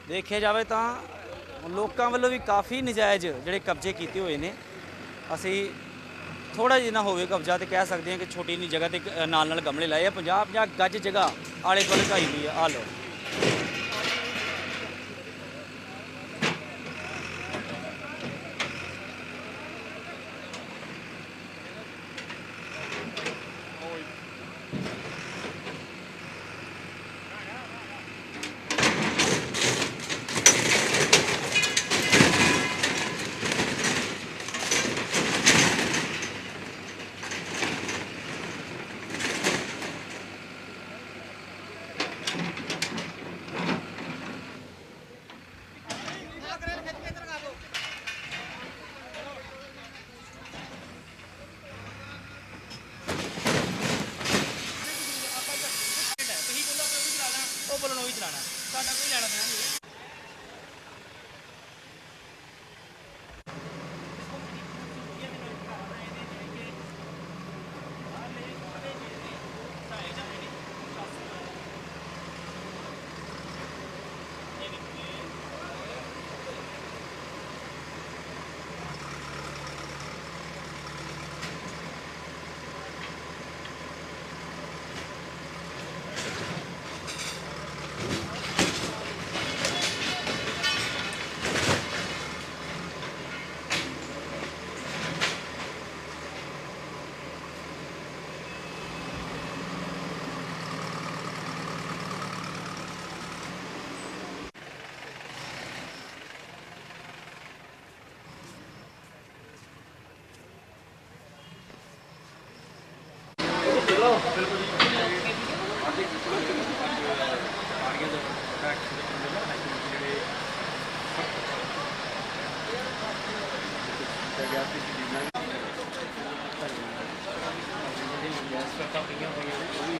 ਦੇਖਿਆ ਜਾਵੇ ਤਾਂ ਲੋਕਾਂ ਵੱਲੋਂ ਵੀ ਕਾਫੀ ਨਜਾਇਜ਼ ਜਿਹੜੇ ਕਬਜ਼ੇ ਕੀਤੇ ਹੋਏ ਨੇ ਅਸੀਂ ਥੋੜਾ ਜਿਹਾ ਹੋਵੇ ਕਬਜ਼ਾ ਤੇ ਕਹਿ ਸਕਦੇ ਹਾਂ ਕਿ ਛੋਟੀ ਜਿਹੀ ਜਗ੍ਹਾ ਤੇ ਨਾਲ ਨਾਲ ਗਮਲੇ ਲਾਏ ਆ। 50 50 ਗੱਜ ਜਗ੍ਹਾ ਆਲੇ ਦੁਆਲੇ ਢਾਈ ਹੋਈ ਆ। ਆ ਲਓ। ਗੈਸ ਤੇ ਜਿੰਨਾ ਵੀ ਗੈਸ ਕਰਤਾ ਪਈਆਂ ਹੋਈਆਂ ਨੇ ਉਹ ਵੀ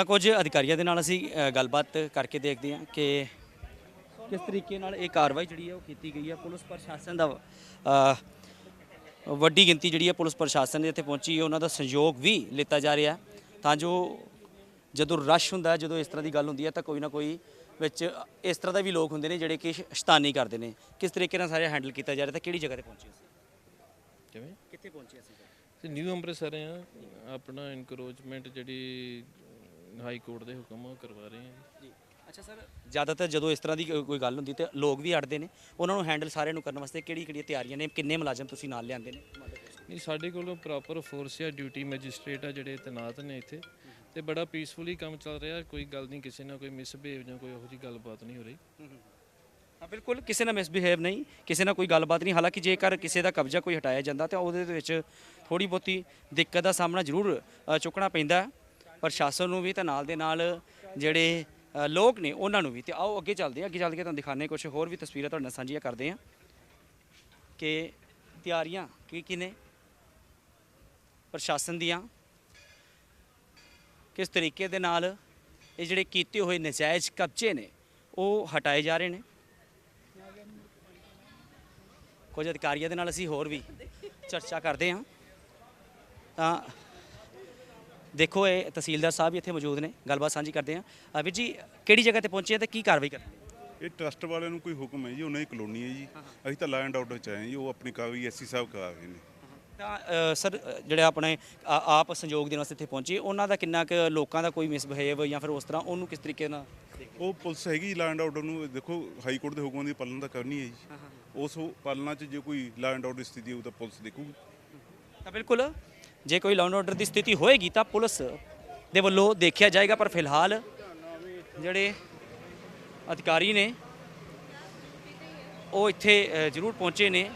ਤਾਂ ਕੁਝ ਅਧਿਕਾਰੀਆਂ ਦੇ ਨਾਲ ਅਸੀਂ ਗੱਲਬਾਤ ਕਰਕੇ ਦੇਖਦੇ ਹਾਂ ਕਿ ਕਿਸ ਤਰੀਕੇ ਨਾਲ ਇਹ ਕਾਰਵਾਈ ਜਿਹੜੀ ਹੈ ਉਹ ਕੀਤੀ ਗਈ ਹੈ। ਪੁਲਿਸ ਪ੍ਰਸ਼ਾਸਨ ਦਾ ਵੱਡੀ ਗਿਣਤੀ ਜਿਹੜੀ ਹੈ ਪੁਲਿਸ ਪ੍ਰਸ਼ਾਸਨ ਦੇ ਇੱਥੇ ਪਹੁੰਚੀ ਹੈ ਉਹਨਾਂ ਦਾ ਸਹਿਯੋਗ ਵੀ ਲਿੱਤਾ ਜਾ ਰਿਹਾ ਤਾਂ ਜੋ ਜਦੋਂ ਰਸ਼ ਹੁੰਦਾ ਜਦੋਂ ਇਸ ਤਰ੍ਹਾਂ ਦੀ ਗੱਲ ਹੁੰਦੀ ਹੈ ਤਾਂ ਕੋਈ ਨਾ ਕੋਈ ਵਿੱਚ ਇਸ ਤਰ੍ਹਾਂ ਦੇ ਵੀ ਲੋਕ ਹੁੰਦੇ ਨੇ ਜਿਹੜੇ ਕਿ ਸ਼ੈਤਾਨੀ ਕਰਦੇ ਨੇ। ਕਿਸ ਤਰੀਕੇ ਨਾਲ ਸਾਰੇ ਹੈਂਡਲ ਕੀਤਾ ਜਾ ਰਿਹਾ ਤਾਂ ਕਿਹੜੀ ਜਗ੍ਹਾ ਤੇ ਪਹੁੰਚੇ ਸੀ ਕਿਵੇਂ? ਕਿੱਥੇ ਪਹੁੰਚੇ ਸੀ ਨਿਊ ਅੰਮ੍ਰਿਤਸਰ ਆ ਆਪਣਾ ਇਨਕਰੋਚਮੈਂਟ ਜਿਹੜੀ ਹਾਈ ਕੋਰਟ ਦੇ ਹੁਕਮ ਉਹ ਕਰਵਾ ਰਹੇ ਆ ਜੀ। ਜੀ। ਅੱਛਾ ਸਰ ਜ਼ਿਆਦਾਤਰ ਜਦੋਂ ਇਸ ਤਰ੍ਹਾਂ ਦੀ ਕੋਈ ਕੋਈ ਗੱਲ ਹੁੰਦੀ ਤੇ ਲੋਕ ਵੀ ਅੜਦੇ ਨੇ ਉਹਨਾਂ ਨੂੰ ਹੈਂਡਲ ਸਾਰਿਆਂ ਨੂੰ ਕਰਨ ਵਾਸਤੇ ਕਿਹੜੀ ਕਿਹੜੀਆਂ ਤਿਆਰੀਆਂ ਨੇ ਕਿੰਨੇ ਮੁਲਾਜ਼ਮ ਤੁਸੀਂ ਨਾਲ ਲਿਆਂਦੇ ਨੇ? ਨਹੀਂ ਸਾਡੇ ਕੋਲ ਪ੍ਰੋਪਰ ਫੋਰਸ ਆ ਡਿਊਟੀ ਮੈਜਿਸਟ੍ਰੇਟ ਆ ਜਿਹੜੇ ਤੈਨਾਤ ਨੇ ਇੱਥੇ ਤੇ ਬੜਾ ਪੀਸਫੁਲੀ ਕੰਮ ਚੱਲ ਰਿਹਾ ਕੋਈ ਗੱਲ ਨਹੀਂ ਕਿਸੇ ਨਾਲ ਕੋਈ ਮਿਸਬਿਹੇਵ ਜਾਂ ਕੋਈ ਇਹੋ ਜਿਹੀ ਗੱਲਬਾਤ ਨਹੀਂ ਹੋ ਰਹੀ। ਹਾਂ ਬਿਲਕੁਲ ਕਿਸੇ ਨਾਲ ਮਿਸਬਿਹੇਵ ਨਹੀਂ ਕਿਸੇ ਨਾਲ ਕੋਈ ਗੱਲਬਾਤ ਨਹੀਂ ਹਾਲਾਂਕਿ ਜੇਕਰ ਕਿਸੇ ਦਾ ਕਬਜ਼ਾ ਕੋਈ ਹਟਾਇਆ ਜਾਂਦਾ ਤਾਂ ਉਹਦੇ ਦੇ ਵਿੱਚ ਥੋੜੀ ਬਹੁਤੀ ਦਿੱਕਤ ਦਾ ਸਾਹਮਣਾ ਜ਼ਰੂਰ ਅ, ਚੁੱਕਣਾ ਪੈਂਦਾ। ਹੈ। ਪ੍ਰਸ਼ਾਸਨ ਨੂੰ ਵੀ ਤੇ ਨਾਲ ਦੇ ਨਾਲ ਜਿਹੜੇ ਲੋਕ ਨੇ ਉਹਨਾਂ ਨੂੰ ਵੀ। ਤੇ ਆਓ ਅੱਗੇ ਚੱਲਦੇ ਹਾਂ, ਅੱਗੇ ਚੱਲ ਕੇ ਤੁਹਾਨੂੰ ਦਿਖਾਣੇ ਕੁਝ ਹੋਰ ਵੀ ਤਸਵੀਰਾਂ ਤੁਹਾਡੇ ਨਾਲ ਸਾਂਝੀਆਂ ਕਰਦੇ ਹਾਂ। ਕਿ ਤਿਆਰੀਆਂ ਕੀ ਕੀ ਨੇ? ਪ੍ਰਸ਼ਾਸਨ ਦੀਆਂ। ਕਿਸ ਤਰੀਕੇ ਦੇ ਨਾਲ ਇਹ ਜਿਹੜੇ ਕੀਤੇ ਹੋਏ ਨਜਾਇਜ਼ ਕਬਜ਼ੇ ਨੇ, ਉਹ ਹਟਾਏ ਜਾ ਰਹੇ ਨੇ? ਕੁਝ ਅਧਿਕਾਰੀਆਂ ਦੇ ਨਾਲ ਅਸੀਂ ਹੋਰ ਵੀ ਚਰਚਾ ਕਰਦੇ ਹਾਂ। ਤਾਂ ਦੇਖੋ ਇਹ ਤਹਿਸੀਲਦਾਰ ਸਾਹਿਬ ਵੀ ਇੱਥੇ ਮੌਜੂਦ ਨੇ ਗੱਲਬਾਤ ਸਾਂਝੀ ਕਰਦੇ ਅ, ਵੀਰ ਜੀ ਕਿਹੜੀ ਜਗ੍ਹਾ ਤੇ ਪਹੁੰਚੇ ਆ ਤੇ ਕੀ ਕਾਰਵਾਈ ਕਰਦੇ ਇਹ ਟਰਸਟ ਵਾਲਿਆਂ ਨੂੰ ਕੋਈ ਹੁਕਮ ਹੈ ਜੀ ਉਹਨਾਂ ਦੀ ਕਲੋਨੀ ਹੈ ਜੀ। ਅਸੀਂ ਤਾਂ ਲੈਂਡ ਆਰਡਰ ਚ ਆਏ ਜੀ ਉਹ ਆਪਣੀ ਕਾਰਵਾਈ ਐਸਸੀ ਸਾਹਿਬ ਕਰਾ ਰਹੇ ਨੇ। ਤਾਂ ਸਰ ਜਿਹੜੇ ਆਪਣੇ ਆ- ਆਪ ਸੰਯੋਗ ਦੇਣ ਵਾਸਤੇ ਇੱਥੇ ਪਹੁੰਚੇ ਉਹਨਾਂ ਦਾ ਕਿੰਨਾ ਕੁ ਲੋਕਾਂ ਦਾ ਕੋਈ ਮਿਸਬਿਹੇਵ ਜਾਂ ਫਿਰ ਉਸ ਤਰ੍ਹਾਂ ਉਹਨੂੰ ਕਿਸ ਤਰੀਕੇ ਨਾਲ ਉਹ ਪੁਲਿਸ ਹੈਗੀ ਲੈਂਡ ਆਰਡਰ ਨੂੰ ਦੇਖੋ ਹਾਈ ਕੋਰਟ ਦੇ ਹੁਕਮਾਂ ਦੀ ਪਾਲਣਾ ਤਾਂ ਕਰਨੀ ਹੈ ਜੀ। ਉਸ ਪਾਲਣਾ 'ਚ ਜੇ ਕੋਈ ਲੈਂਡ ਆਰਡਰ ਦੀ ਸਥਿਤੀ ਹੋਊ ਤਾਂ ਪੁਲਿਸ ਦੇਖੂਗੀ। ਤਾਂ ਬਿਲਕੁਲ ਜੇ ਕੋਈ ਲਾਅ ਆਰਡਰ ਦੀ ਸਥਿਤੀ ਹੋਏਗੀ ਤਾਂ ਪੁਲਿਸ ਦੇ ਵੱਲੋਂ ਦੇਖਿਆ ਜਾਏਗਾ, ਪਰ ਫਿਲਹਾਲ ਜਿਹੜੇ ਅਧਿਕਾਰੀ ਨੇ, ਉਹ ਇੱਥੇ ਜ਼ਰੂਰ ਪਹੁੰਚੇ ਨੇ।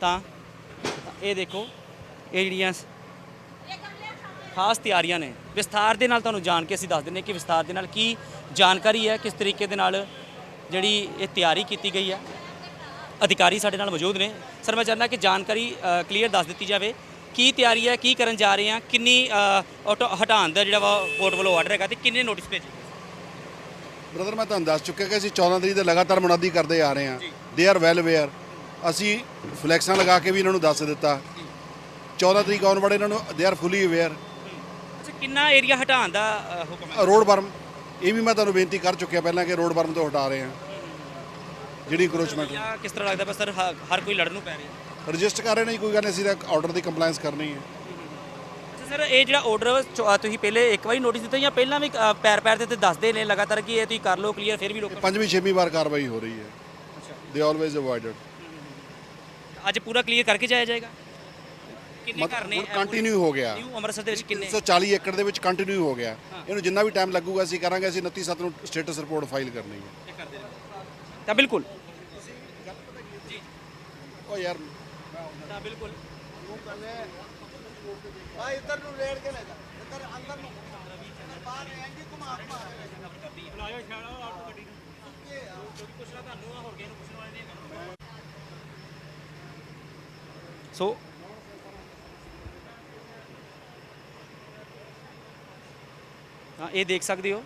ਤਾਂ ਇਹ ਦੇਖੋ, ਇਹ ਜਿਹੜੀਆਂ ਖਾਸ ਤਿਆਰੀਆਂ ਨੇ। ਵਿਸਥਾਰ ਦੇ ਨਾਲ ਤੁਹਾਨੂੰ ਜਾਣ ਕੇ ਅਸੀਂ ਦੱਸ ਦਿੰਦੇ ਕਿ ਵਿਸਥਾਰ ਦੇ ਨਾਲ ਕੀ ਜਾਣਕਾਰੀ ਹੈ, ਕਿਸ ਤਰੀਕੇ ਦੇ ਨਾਲ ਜਿਹੜੀ ਇਹ ਤਿਆਰੀ ਕੀਤੀ ਗਈ ਹੈ। ਅਧਿਕਾਰੀ ਸਾਡੇ ਨਾਲ ਮੌਜੂਦ ਨੇ। ਸਰ ਮੈਂ ਚਾਹੁੰਦਾ ਕਿ ਜਾਣਕਾਰੀ ਕਲੀਅਰ ਦੱਸ ਦਿੱਤੀ ਜਾਵੇ। ਕੀ ਤਿਆਰੀ ਹੈ ਕੀ ਕਰਨ ਜਾ ਰਹੇ ਆ ਕਿੰਨੀ ਆਟੋ ਹਟਾਉਣ ਦਾ ਜਿਹੜਾ ਵਾ ਕੋਰਟ ਵੱਲੋਂ ਆਰਡਰ ਹੈਗਾ ਤੇ ਕਿੰਨੇ ਨੋਟਿਸ ਭੇਜੇ? ਬ੍ਰਦਰ ਮੈਂ ਤੁਹਾਨੂੰ ਦੱਸ ਚੁੱਕਿਆ ਕਿ ਅਸੀਂ 14 ਤਰੀਕ ਦੇ ਲਗਾਤਾਰ ਮੁਨਾਦੀ ਕਰਦੇ ਆ ਰਹੇ ਹਾਂ। ਦੇ ਆਰ ਵੈਲ ਅਵੇਅਰ ਅਸੀਂ ਫਲੈਕਸਾਂ ਲਗਾ ਕੇ ਵੀ ਇਹਨਾਂ ਨੂੰ ਦੱਸ ਦਿੱਤਾ। 14 ਤਰੀਕ ਆਉਣ ਵਾਲੇ ਇਹਨਾਂ ਨੂੰ ਦੇ ਆਰ ਫੁੱਲੀ ਅਵੇਅਰ ਅੱਛਾ ਕਿੰਨਾ ਏਰੀਆ ਹਟਾਉਣ ਦਾ ਹੁਕਮ ਹੈ? Road berm. ਇਹ ਵੀ ਮੈਂ ਤੁਹਾਨੂੰ ਬੇਨਤੀ ਕਰ ਚੁੱਕਿਆ ਪਹਿਲਾਂ ਕਿ ਰੋਡ ਬਰਮ ਤੋਂ ਹਟਾ ਰਹੇ ਹਾਂ। ਜਿਹੜੀ ਕਰੋਚਮੈਂਟ ਜਾਂ ਕਿਸ ਤਰ੍ਹਾਂ ਲੱਗਦਾ? ਪਿਆ ਸਰ ਹਰ ਕੋਈ ਲੜਨ ਨੂੰ ਪੈ ਰਿਹਾ। ਰਜਿਸਟਰ ਕਰ ਰਹੇ ਨੇ ਜੀ, ਕੋਈ ਗੱਲ ਨਹੀਂ ਅਸੀਂ ਤਾਂ ਆਰਡਰ ਦੀ ਕੰਪਲਾਈਂਸ ਕਰਨੀ ਹੈ। ਅੱਛਾ ਸਰ ਇਹ ਜਿਹੜਾ ਆਰਡਰ ਤੁਸੀਂ ਪਹਿਲੇ ਇੱਕ ਵਾਰੀ ਨੋਟਿਸ ਦਿੱਤਾ ਜਾਂ ਪਹਿਲਾਂ ਵੀ ਅ, ਪੈਰ ਪੈਰ ਦੇ ਉੱਤੇ ਦੱਸਦੇ ਨੇ ਲਗਾਤਾਰ ਕਿ ਇਹ ਤੁਸੀਂ ਕਰ ਲਓ ਕਲੀਅਰ ਫਿਰ ਵੀ ਲੋਕ ਪੰਜਵੀਂ ਛੇਵੀਂ ਵਾਰ ਕਾਰਵਾਈ ਹੋ ਰਹੀ ਹੈ। ਦੇ ਆਲਵੇਜ਼ ਅਵੋਇਡਡ ਅੱਜ ਪੂਰਾ ਕਲੀਅਰ ਕਰਕੇ ਜਾਇਆ ਜਾਏਗਾ? ਕਿੰਨੇ ਘਰ ਨੇ? ਹੁਣ ਕੰਟੀਨਿਊ ਹੋ ਗਿਆ। ਨਿਊ ਅੰਮ੍ਰਿਤਸਰ ਦੇ ਵਿੱਚ ਕਿੰਨੇ? 140 ਏਕੜ ਦੇ ਵਿੱਚ ਕੰਟੀਨਿਊ ਹੋ ਗਿਆ। ਇਹਨੂੰ ਜਿੰਨਾ ਵੀ ਟਾਈਮ ਲੱਗੂਗਾ ਅਸੀਂ ਕਰਾਂਗੇ ਅਸੀਂ 29 ਸੱਤ ਨੂੰ ਸਟੇਟਸ ਰਿਪੋਰਟ ਫਾਈਲ ਕਰਨੀ ਹੈ। ਤਾਂ ਬਿਲਕੁਲ। ਉਹ ਯਾਰ। ਤਾਂ ਬਿਲਕੁਲ। ਆ ਇੱਧਰ ਨੂੰ ਰੇੜ ਕੇ ਲੈ ਜਾ। ਇੱਧਰ ਅੰਦਰ ਨੂੰ। ਬਾਹਰ ਐਂਜੀ ਘੁਮਾ ਘੁਮਾ। ਸੋ ਹਾਂ ਇਹ ਦੇਖ ਸਕਦੇ ਹੋ।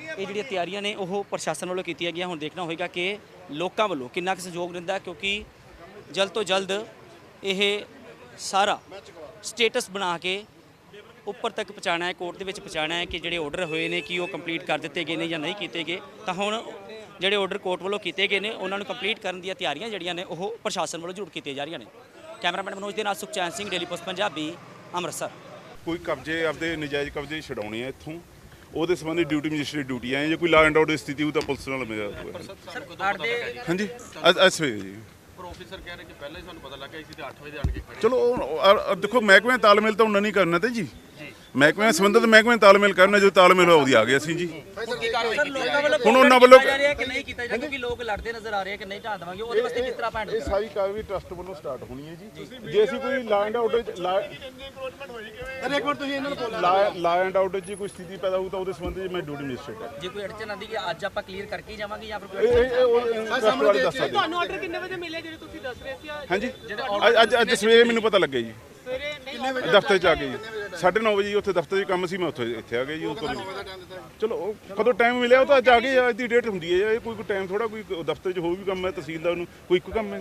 ਇਹ ਜਿਹੜੀਆਂ ਤਿਆਰੀਆਂ ਨੇ ਉਹ ਪ੍ਰਸ਼ਾਸਨ ਵੱਲੋਂ ਕੀਤੀਆਂ ਗਈਆਂ। ਹੁਣ ਦੇਖਣਾ ਹੋਏਗਾ ਕਿ ਲੋਕਾਂ ਵੱਲੋਂ ਕਿੰਨਾ ਕੁ ਸਹਿਯੋਗ ਰਹਿੰਦਾ ਕਿਉਂਕਿ ਜਲਦ ਤੋਂ ਜਲਦ ਇਹ ਸਾਰਾ ਸਟੇਟਸ ਬਣਾ ਕੇ ਉੱਪਰ ਤੱਕ ਪਹੁੰਚਾਉਣਾ ਹੈ, ਕੋਰਟ ਦੇ ਵਿੱਚ ਪਹੁੰਚਾਉਣਾ ਹੈ ਕਿ ਜਿਹੜੇ ਆਰਡਰ ਹੋਏ ਨੇ, ਕਿ ਉਹ ਕੰਪਲੀਟ ਕਰ ਦਿੱਤੇ ਗਏ ਨੇ ਜਾਂ ਨਹੀਂ ਕੀਤੇ ਗਏ। ਤਾਂ ਹੁਣ ਜਿਹੜੇ ਆਰਡਰ ਕੋਰਟ ਵੱਲੋਂ ਕੀਤੇ ਗਏ ਨੇ, ਉਹਨਾਂ ਨੂੰ ਕੰਪਲੀਟ ਕਰਨ ਦੀਆਂ ਤਿਆਰੀਆਂ ਜਿਹੜੀਆਂ ਨੇ, ਉਹ ਪ੍ਰਸ਼ਾਸਨ ਵੱਲੋਂ ਜ਼ਰੂਰ ਕੀਤੀਆਂ ਜਾ ਰਹੀਆਂ ਨੇ। ਕੈਮਰਾਮੈਨ ਮਨੋਜ ਦੇ ਨਾਲ ਸੁਖਚੈਨ ਸਿੰਘ ਡੇਲੀ ਪੋਸਟ ਪੰਜਾਬੀ ਅੰਮ੍ਰਿਤਸਰ। ਕੋਈ ਕਬਜ਼ੇ, ਆਪਦੇ ਨਜਾਇਜ਼ ਕਬਜ਼ੇ ਛਡਾਉਣੇ ਆ ਇੱਥੋਂ। ਉਹਦੇ ਸੰਬੰਧੀ ਡਿਊਟੀ ਮੈਜਿਸਟਰੇਟ ਡਿਊਟੀ ਆਏ ਜੇ ਕੋਈ ਲਾਅ ਐਂਡ ਆਰਡਰ ਦੀ ਸਥਿਤੀ ਹੋਊ ਤਾਂ ਪੁਲਿਸ ਨਾਲ ਮਿਲਿਆ ਹਾਂਜੀ। ਐਸ ਵੇ ਜੀ। ਪਰ ਆਫੀਸਰ ਕਹਿ ਰਹੇ ਕਿ ਪਹਿਲਾਂ ਹੀ ਸਾਨੂੰ ਪਤਾ ਲੱਗਾ ਸੀ ਤੇ 8 ਵਜੇ ਆਣ ਕੇ ਖੜੇ ਚਲੋ ਦੇਖੋ ਮਹਿਕਮੇ ਤਾਲਮੇਲ ਤਾਂ ਉਹਨਾਂ ਨਹੀਂ ਕਰਨਾ ਤੇ ਜੀ। ਮਹਿਕਮੇ ਨਾਲ ਸੰਬੰਧਿਤ ਮਹਿਕਮੇ ਨਾਲ ਤਾਲਮੇਲ ਕਰਨਾ ਜੋ ਤਾਲਮੇਲ ਉਹਦੀ ਆ ਗਏ ਅਸੀਂ ਜੀ। ਹੁਣ ਉਹਨਾਂ ਵੱਲੋਂ ਕਿ ਨਹੀਂ ਕੀਤਾ ਜਾ ਕਿਉਂਕਿ ਲੋਕ ਲੜਦੇ ਨਜ਼ਰ ਆ ਰਹੇ ਕਿ ਨਹੀਂ ਢਾਹ ਦੇਵਾਂਗੇ ਉਹਦੇ ਵਾਸਤੇ ਕਿਸ ਤਰ੍ਹਾਂ ਭੈਣ ਇਹ ਸਾਰੀ ਕਾਰਵਾਈ ਟਰਸਟ ਵੱਲੋਂ ਸਟਾਰਟ ਹੋਣੀ ਹੈ ਜੀ। ਜੇ ਅਸੀਂ ਕੋਈ ਲਾਅ ਐਂਡ ਆਰਡਰ ਅਰੇ ਇੱਕ ਮਿੰਟ ਤੁਸੀਂ ਇਹਨਾਂ ਨੂੰ ਬੋਲੋ। ਲਾਅ ਐਂਡ ਆਰਡਰ 'ਚ ਕੋਈ ਸਥਿਤੀ ਪੈਦਾ ਹੋਊ ਤਾਂ ਉਹਦੇ ਸੰਬੰਧੀ ਮੈਂ ਡਿਊਟੀ ਮੈਜਿਸਟਰੇਟ ਹੈ ਜੇ ਕੋਈ ਅੜਚਨ ਆਂਦੀ ਕਿ ਅੱਜ ਆਪਾਂ ਕਲੀਅਰ ਕਰਕੇ ਹੀ ਜਾਵਾਂਗੇ ਜਾਂ ਫਿਰ ਇਹ ਕੋਈ ਇਹ- ਇਹ ਉਹ ਟਰਸਟ ਵਾਲੇ ਦੱਸ ਸਕਦੇ ਤੁਹਾਨੂੰ ਆਰਡਰ ਕਿੰਨੇ ਵਜੇ ਮਿਲੇ ਜਿਹੜੇ ਤੁਸੀਂ ਦੱਸ ਰਹੇ ਸੀ? ਹਾਂਜੀ। ਅੱਜ ਅੱਜ ਅੱਜ ਸਵੇਰੇ ਮੈਨੂੰ ਪਤਾ ਲੱਗਿਆ ਜੀ। ਦਫ਼ਤਰ ਚ ਆ ਗਏ ਜੀ? 9:30 ਵਜੇ ਉੱਥੇ ਦਫ਼ਤਰ 'ਚ ਕੰਮ ਸੀ ਮੈਂ ਉੱਥੇ ਇੱਥੇ ਆ ਗਿਆ ਜੀ ਉਹ ਤੋਂ ਚਲੋ ਉਹ ਕਦੋਂ ਟਾਈਮ ਮਿਲਿਆ ਉਹ ਤਾਂ ਅੱਜ ਆ ਕੇ ਅੱਜ ਦੀ ਡੇਟ ਹੁੰਦੀ ਹੈ ਇਹ ਕੋਈ ਕੋਈ ਟਾਈਮ ਥੋੜਾ ਕੋਈ ਦਫ਼ਤਰ 'ਚ ਹੋਰ ਵੀ ਕੰਮ ਹੈ ਤਹਿਸੀਲਦਾਰ ਨੂੰ ਕੋਈ ਇੱਕ ਕੰਮ ਹੈ?